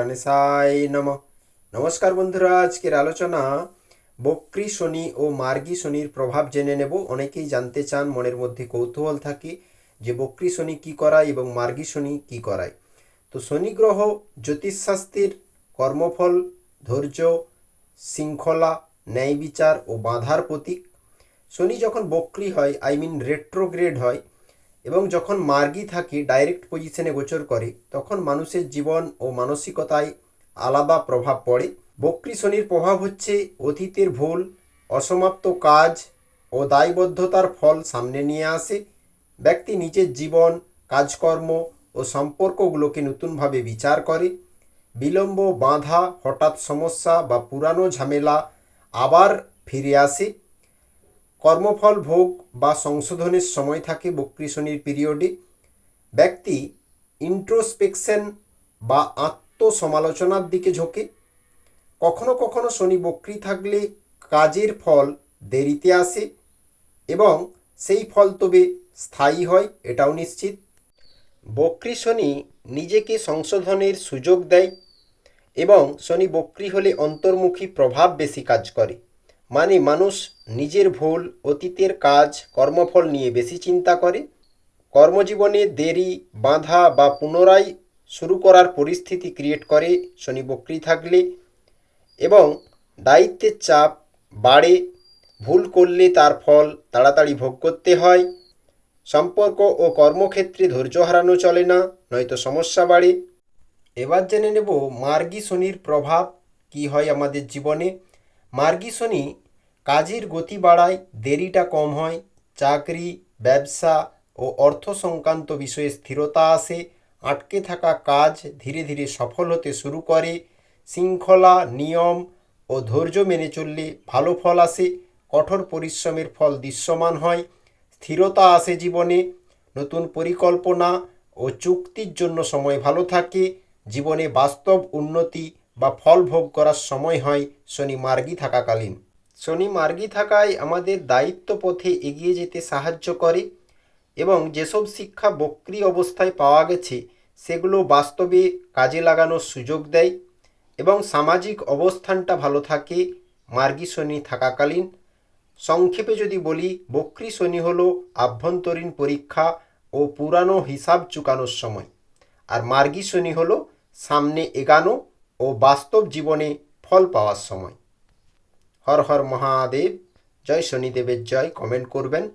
গণেশায় নম। নমস্কার বন্ধুরা, আজকের আলোচনা বক্রি শনি ও মার্গী শনির প্রভাব জেনে নেব। অনেকেই জানতে চান, মনের মধ্যে কৌতূহল থাকে যে বক্রি শনি কী করায় এবং মার্গী শনি কি করায়। তো শনি গ্রহ জ্যোতিষশাস্ত্রের কর্মফল, ধৈর্য, শৃঙ্খলা ন্যায় বিচার ও বাধার প্রতীক। শনি যখন বক্রি হয় আই মিন রেট্রোগ্রেড হয় এবং যখন মার্গী থাকে ডাইরেক্ট পজিশনে গোচর করে, তখন মানুষের জীবন ও মানসিকতায় আলাদা প্রভাব পড়ে। বক্রী শনির প্রভাব হচ্ছে অতীতের ভুল, অসমাপ্ত কাজ ও দায়বদ্ধতার ফল সামনে নিয়ে আসে। ব্যক্তি নিজের জীবন, কাজকর্ম ও সম্পর্কগুলোকে নতুনভাবে বিচার করে। বিলম্ব, বাধা, হঠাৎ সমস্যা বা পুরানো ঝামেলা আবার ফিরে আসে। কর্মফল, ভোগ বা সংশোধনের সময় থাকে বক্রী শনির পিরিয়ডে ব্যক্তি ইন্ট্রোস্পেকশন বা আত্মসমালোচনার দিকে ঝোঁকে। কখনো কখনো শনি বক্রী থাকলে কাজের ফল দেরিতে আসে এবং সেই ফল তবে স্থায়ী হয়, এটাও নিশ্চিত। বক্রী শনি নিজেকে সংশোধনের সুযোগ দেয় এবং শনি বক্রী হলে অন্তর্মুখী প্রভাব বেশি কাজ করে। মানে মানুষ নিজের ভুল, অতীতের কাজ, কর্মফল নিয়ে বেশি চিন্তা করে। কর্মজীবনে দেরি, বাধা বা পুনরায় শুরু করার পরিস্থিতি ক্রিয়েট করে শনি বক্রী থাকলে এবং দায়িত্বের চাপ বাড়ে। ভুল করলে তার ফল তাড়াতাড়ি ভোগ করতে হয়। সম্পর্ক ও কর্মক্ষেত্রে ধৈর্য হারানো চলে না, নয়তো সমস্যা বাড়ে। এবার জেনে নেব মার্গী শনির প্রভাব কি হয় আমাদের জীবনে। মার্গী শনি কাজের গতি বাড়ায়, দেরিটা কম হয়, চাকরি, ব্যবসা ও অর্থ সংক্রান্ত বিষয়ে স্থিরতা আসে, আটকে থাকা কাজ ধীরে ধীরে সফল হতে শুরু করে, শৃঙ্খলা, নিয়ম ও ধৈর্য মেনে চললে ভালো ফল আসে, কঠোর পরিশ্রমের ফল দৃশ্যমান হয়, স্থিরতা আসে জীবনে, নতুন পরিকল্পনা ও চুক্তির জন্য সময় ভালো থাকে, জীবনে বাস্তব উন্নতি বা ফল ভোগ করার সময় হয় শনি মার্গী থাকাকালীন। শনি মার্গী থাকায় আমাদের দায়িত্ব পথে এগিয়ে যেতে সাহায্য করে এবং যেসব শিক্ষা বক্রি অবস্থায় পাওয়া গেছে, সেগুলো বাস্তবে কাজে লাগানোর সুযোগ দেয় এবং সামাজিক অবস্থানটা ভালো থাকে, মার্গী শনি থাকাকালীন। সংক্ষেপে যদি বলি, বক্রি শনি হলো আভ্যন্তরীণ পরীক্ষা ও পুরানো হিসাব চুকানোর সময়। আর মার্গী শনি হলো সামনে এগানো ও বাস্তব জীবনে ফল পাওয়ার সময়। হর হর মহাদেব জয় শনিদেবের জয় কমেন্ট করবেন।